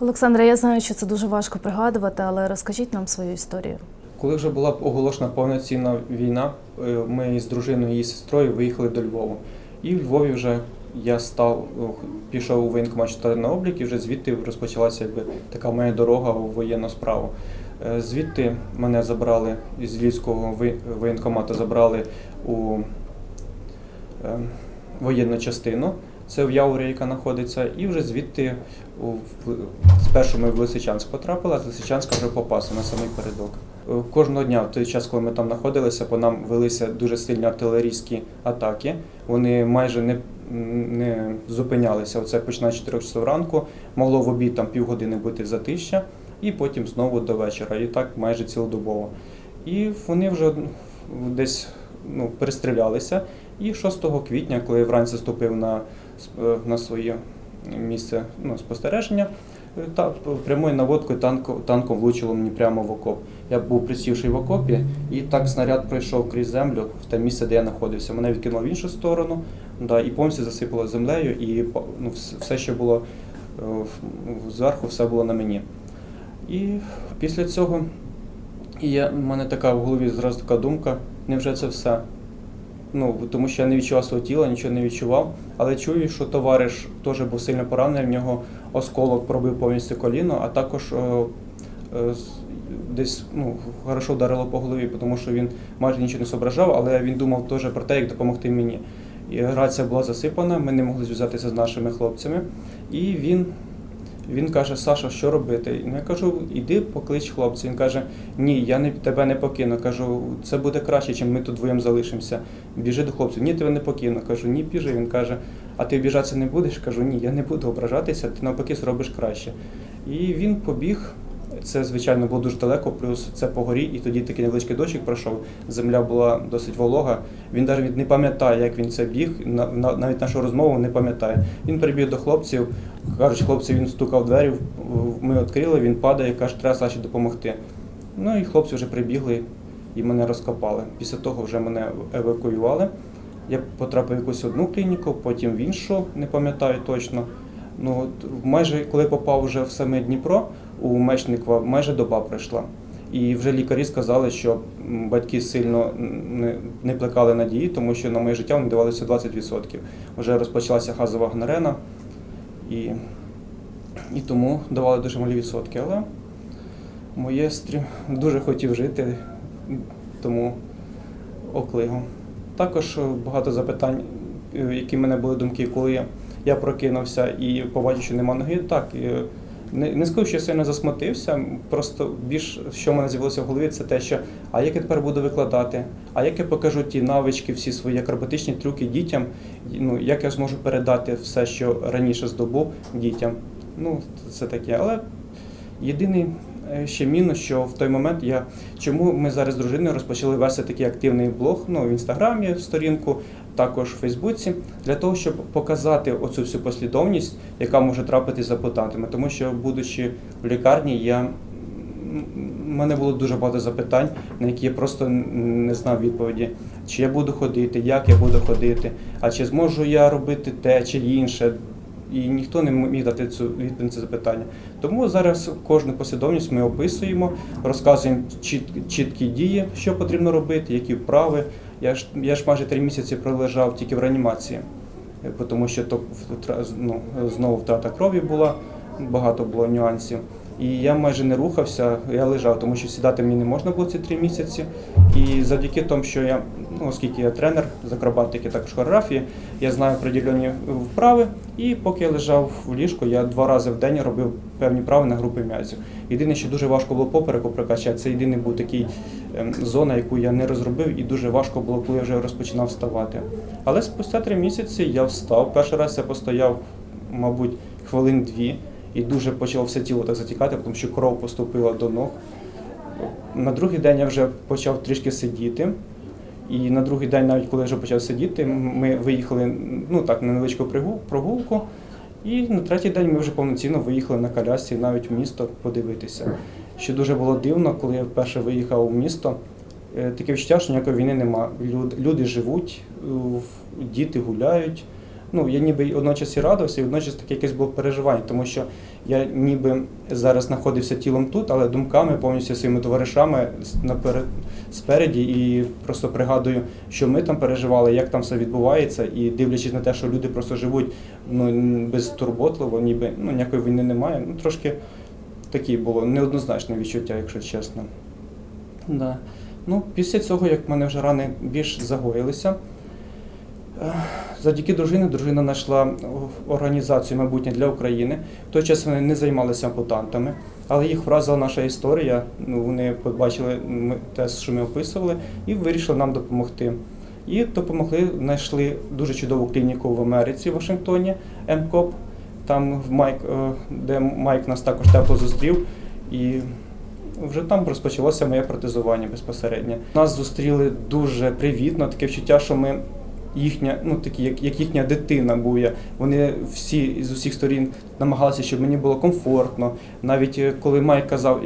Олександре, я знаю, що це дуже важко пригадувати, але розкажіть нам свою історію. Коли вже була оголошена повноцінна війна, е, ми з дружиною і сестрою виїхали до Львова. І в Львові вже я став, пішов у воєнкомат читати на облік, і вже звідти розпочалася якби така моя дорога у воєнну справу. Е, Звідти мене забрали із Львівського воєнкомату, забрали у е, воєнну частину. Це в Яурі, яка знаходиться, і вже звідти спершу ми в Лисичанськ потрапили, а з Лисичанська вже попасти на самий передок. Е, Кожного дня, в той час, коли ми там знаходилися, по нам велися дуже сильні артилерійські атаки. Вони майже не, не зупинялися. Оце починає 4 часов ранку, могло в обід там півгодини бути затища, і потім знову до вечора. І так майже цілодобово. І вони вже десь ну, перестрілялися. І 6 квітня, коли вранці ступив на, на своє місце ну, спостереження, е, та прямою наводкою танко, танком влучило мені прямо в окоп. Я був присівший в окопі, і так снаряд пройшов крізь землю в те місце, де я знаходився. Мене відкинуло в іншу сторону, да, і повністю засипало землею, і ну, все, що було е, зверху, все було на мені. І після цього я, в мене така в голові зразу така думка, невже це все? Ну, тому що я не відчував свого тіла, нічого не відчував. Але чую, що товариш теж був сильно поранений, в нього осколок пробив повністю коліно, а також е, е, десь ну, хорошо вдарило по голові, тому що він майже нічого не зображав, але він думав теж про те, як допомогти мені. І рація була засипана, ми не могли зв'язатися з нашими хлопцями. І він він каже: Саша, що робити? Я кажу, іди поклич хлопця. Він каже: Ні, я не тебе не покину. Кажу, це буде краще, чим ми тут двоєм залишимося. Біжи до хлопця. Ні, тебе не покину. Кажу, ні, біжи. Він каже, а ти обіжатися не будеш? Кажу, ні, я не буду ображатися, ти навпаки зробиш краще. І він побіг. Це, звичайно, було дуже далеко, плюс це по горі, і тоді такий невеличкий дощик пройшов. Земля була досить волога. Він навіть не пам'ятає, як він це біг, на- на- навіть нашу розмову не пам'ятає. Він прибіг до хлопців, кажуть, хлопці, він стукав двері, ми відкрили, він падає, каже, треба Саші допомогти. Ну і хлопці вже прибігли і мене розкопали. Після того вже мене евакуювали. Я потрапив в якусь одну клініку, потім в іншу, не пам'ятаю точно. Ну, от майже коли попав вже в саме Дніпро, у Мечникова майже доба пройшла. І вже лікарі сказали, що батьки сильно не, плекали надії, тому що на моє життя вони давалися 20%. Вже розпочалася газова гонорена, і, і тому давали дуже малі відсотки. Але моє стрім дуже хотів жити, тому оклигу. Також е, багато запитань, е, які в мене були думки, коли я, прокинувся і побачив, що нема ноги. Так, не, не скажу, що я сильно засмутився. Просто більш що в мене з'явилося в голові, це те, що а як я тепер буду викладати, а як я покажу ті навички, всі свої акробатичні трюки дітям, ну як я зможу передати все, що раніше здобув дітям. Ну, це таке. Але єдиний ще мінус, що в той момент я чому ми зараз з дружиною розпочали вести такий активний блог ну, в інстаграмі, сторінку, також в Фейсбуці, для того, щоб показати оцю всю послідовність, яка може трапитись з апотантами. Тому що, будучи в лікарні, я в мене було дуже багато запитань, на які я просто не знав відповіді. Чи я буду ходити, як я буду ходити, а чи зможу я робити те чи інше. І ніхто не міг дати цю відповідь на це запитання. Тому зараз кожну послідовність ми описуємо, розказуємо чіт- чіткі дії, що потрібно робити, які вправи. Я ж я ж майже три місяці пролежав тільки в реанімації, е, тому що то ну, знову втрата крові була, багато було нюансів. І я майже не рухався, я лежав, тому що сідати мені не можна було ці три місяці. І завдяки тому, що я, ну, оскільки я тренер з акробатики, також хореографії, я знаю определені вправи. І поки я лежав в ліжку, я два рази в день робив певні вправи на групи м'язів. Єдине, що дуже важко було попереку прокачати, це єдиний був такий ем, зона, яку я не розробив, і дуже важко було, коли я вже розпочинав вставати. Але спустя три місяці я встав. Перший раз я постояв, мабуть, хвилин дві, і дуже почало все тіло так затікати, тому що кров поступила до ног. На другий день я вже почав трішки сидіти. І на другий день, навіть коли я вже почав сидіти, ми виїхали ну так, на невеличку прогулку. І на третій день ми вже повноцінно виїхали на колясці навіть в місто подивитися. Що дуже було дивно, коли я вперше виїхав у місто. е, Таке відчуття, що ніякої війни нема. Люди живуть, діти гуляють, ну, я ніби одночас і радувався, і водночас таке якесь було переживання, тому що я ніби зараз знаходився тілом тут, але думками повністю своїми товаришами наперед, спереді, і просто пригадую, що ми там переживали, як там все відбувається, і дивлячись на те, що люди просто живуть ну, безтурботливо, ніби ну, ніякої війни немає. Ну, трошки такі було неоднозначне відчуття, якщо чесно. Да. Ну, після цього, як в мене вже рани більш загоїлися, завдяки дружині, дружина знайшла організацію майбутнє для України. В той час вони не займалися ампутантами, але їх вразила наша історія. Ну, вони побачили те, що ми описували, і вирішили нам допомогти. І допомогли, знайшли дуже чудову клініку в Америці, в Вашингтоні, МКОП, там в Майк, е, де Майк нас також тепло зустрів. І вже там розпочалося моє протезування безпосередньо. Нас зустріли дуже привітно, таке відчуття, що ми їхня, ну такі, як, як їхня дитина був я. Вони всі з усіх сторін намагалися, щоб мені було комфортно. Навіть е, коли Майк казав,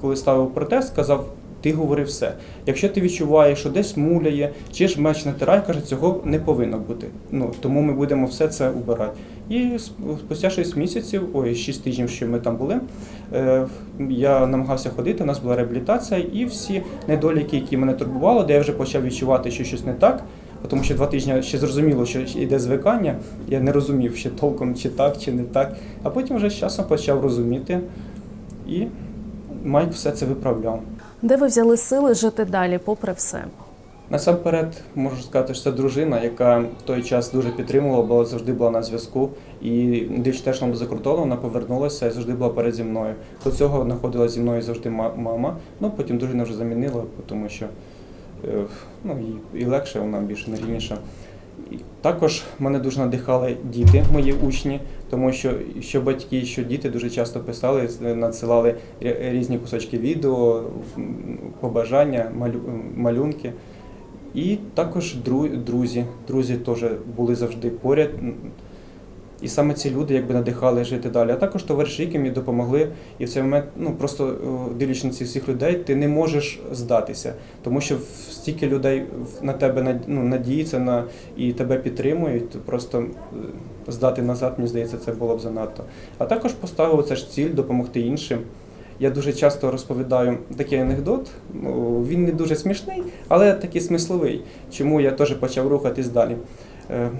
коли ставив протез, казав. Ти говори все. Якщо ти відчуваєш, що десь муляє, чи ж меч натирає, каже, цього не повинно бути. Ну тому ми будемо все це убирати. І спустя 6 місяців, ой, 6 тижнів, що ми там були, е, я намагався ходити, у нас була реабілітація, і всі недоліки, які мене турбували, де я вже почав відчувати, що щось не так. Тому що два тижні ще зрозуміло, що йде звикання. Я не розумів ще толком, чи так, чи не так. А потім вже з часом почав розуміти, і Майк все це виправляв. Де ви взяли сили жити далі, попри все? Насамперед можу сказати, що це дружина, яка в той час дуже підтримувала, бо завжди була на зв'язку. І дивлячись те, що вона за кордоном, вона повернулася і завжди була перед зі мною. До цього знаходила зі мною завжди мама. Ну потім дружина вже замінила, тому що ну, їй і легше, вона більш енергійніша. Також мене дуже надихали діти, мої учні, тому що що батьки, що діти дуже часто писали, надсилали різні кусочки відео, побажання, малюнки. І також друзі. Друзі теж були завжди поряд. І саме ці люди якби надихали жити далі. А також товариші, які мені допомогли. І в цей момент, ну просто е, дивлячись на цих всіх людей, ти не можеш здатися, тому що стільки людей на тебе ну, надіються на і тебе підтримують. Просто е, здати назад, мені здається, це було б занадто. А також поставив це ж ціль допомогти іншим. Я дуже часто розповідаю такий анекдот. Ну, він не дуже смішний, але такий смисловий. Чому я теж почав рухатись далі. Е, е,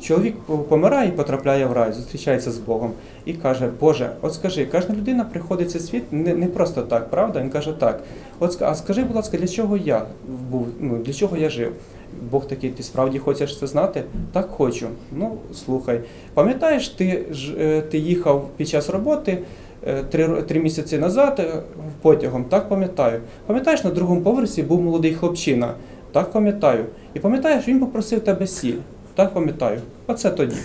Чоловік помирає і потрапляє в рай, зустрічається з Богом і каже: Боже, от скажи, кожна людина приходить в цей світ не, не просто так, правда? Він каже, так. От а скажи, будь ласка, для чого я був? Ну для чого я жив? Бог такий, ти справді хочеш це знати? Так хочу. Ну слухай, пам'ятаєш, ти ж е, ти їхав під час роботи. Три, три місяці назад потягом, так пам'ятаю. Пам'ятаєш, на другому поверсі був молодий хлопчина, так пам'ятаю. І пам'ятаєш, він попросив тебе сіль. Так пам'ятаю. Оце тоді.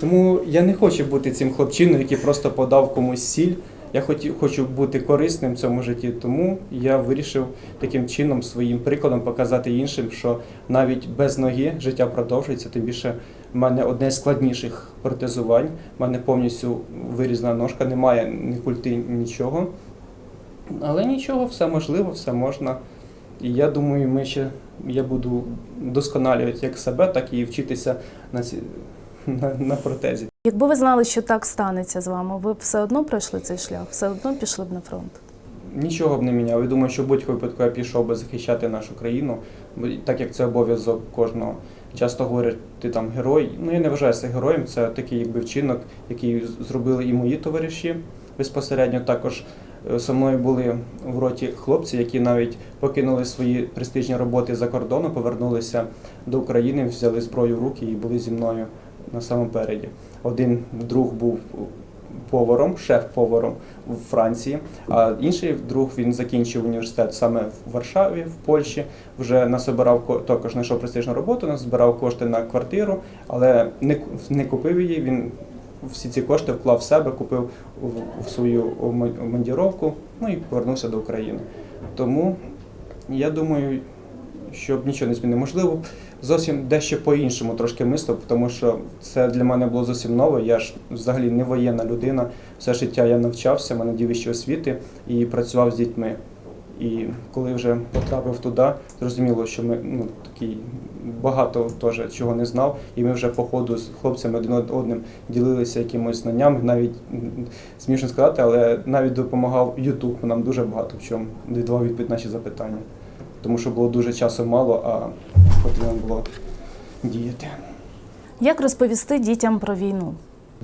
Тому я не хочу бути цим хлопчиною, який просто подав комусь сіль. Я хотів, хочу бути корисним в цьому житті, тому я вирішив таким чином своїм прикладом показати іншим, що навіть без ноги життя продовжується. Тим більше в мене одне з складніших протезувань. В мене повністю вирізана ножка, немає ні культи, нічого. Але нічого, все можливо, все можна. І я думаю, ми ще я буду досконалювати як себе, так і вчитися на, ці, на, на протезі. Якби ви знали, що так станеться з вами, ви б все одно пройшли цей шлях, все одно пішли б на фронт. Нічого б не міняв. Я думаю, що в будь-якому випадку я пішов би захищати нашу країну, бо так як це обов'язок кожного. Часто говорять, ти там герой. Ну я не вважаю себе героєм. Це такий якби вчинок, який зробили і мої товариші безпосередньо. Також со мною були в роті хлопці, які навіть покинули свої престижні роботи за кордоном, повернулися до України, взяли зброю в руки і були зі мною на самому переді. Один друг був поваром, шеф-поваром в Франції, а інший друг він закінчив університет саме в Варшаві, в Польщі. Вже насобирав ко- також знайшов престижну роботу, назбирав кошти на квартиру, але не, не купив її. Він всі ці кошти вклав в себе, купив в, свою мандіровку, ну і повернувся до України. Тому я думаю, щоб нічого не змінило. Можливо, зовсім дещо по-іншому трошки мислив, тому що це для мене було зовсім нове. Я ж взагалі не воєнна людина. Все життя я навчався, мене дві вищі освіти і працював з дітьми. І коли вже потрапив туди, зрозуміло, що ми ну, такий багато теж чого не знав, і ми вже по ходу з хлопцями один одним ділилися якимось знаннями, навіть смішно сказати, але навіть допомагав Ютуб нам дуже багато в чому давав відповідь наші запитання. Тому що було дуже часу мало, а потрібно було діяти. Як розповісти дітям про війну?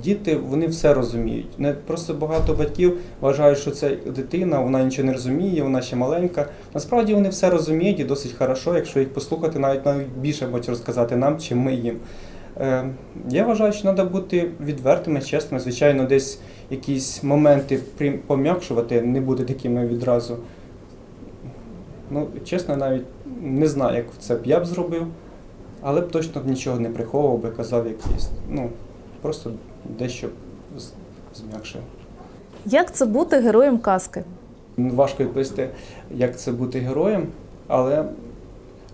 Діти вони все розуміють. Не просто багато батьків вважають, що це дитина, вона нічого не розуміє, вона ще маленька. Насправді вони все розуміють і досить хорошо, якщо їх послухати, навіть навіть більше можуть розказати нам, чим ми їм. Е, я вважаю, що треба бути відвертими, чесними. Звичайно, десь якісь моменти пом'якшувати, не бути такими відразу. Ну, чесно, навіть не знаю, як це б я б зробив, але б точно нічого не приховував би, казав якісь. Ну, просто дещо зм'якшує. Як це бути героєм казки? Важко відповісти, як це бути героєм, але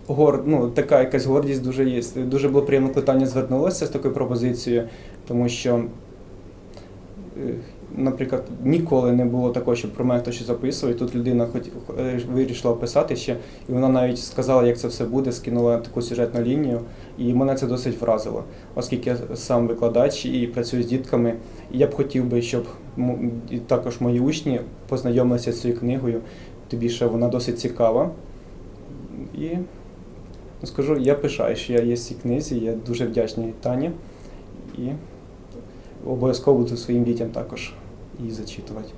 гор, ну, така якась гордість дуже є. Дуже було приємно, питання звернулося з такою пропозицією, тому що, е, наприклад, ніколи не було такого, щоб про мене хтось записував, і тут людина хоч е, вирішила описати ще, і вона навіть сказала, як це все буде, скинула таку сюжетну лінію, і мене це досить вразило, оскільки я сам викладач і працюю з дітками. І я б хотів би, щоб також мої учні познайомилися з цією книгою. Тим більше вона досить цікава. І ну, скажу, я пишаю, що я є в цій книзі, я дуже вдячний Тані. І обов'язково буду своїм дітям також її зачитувати.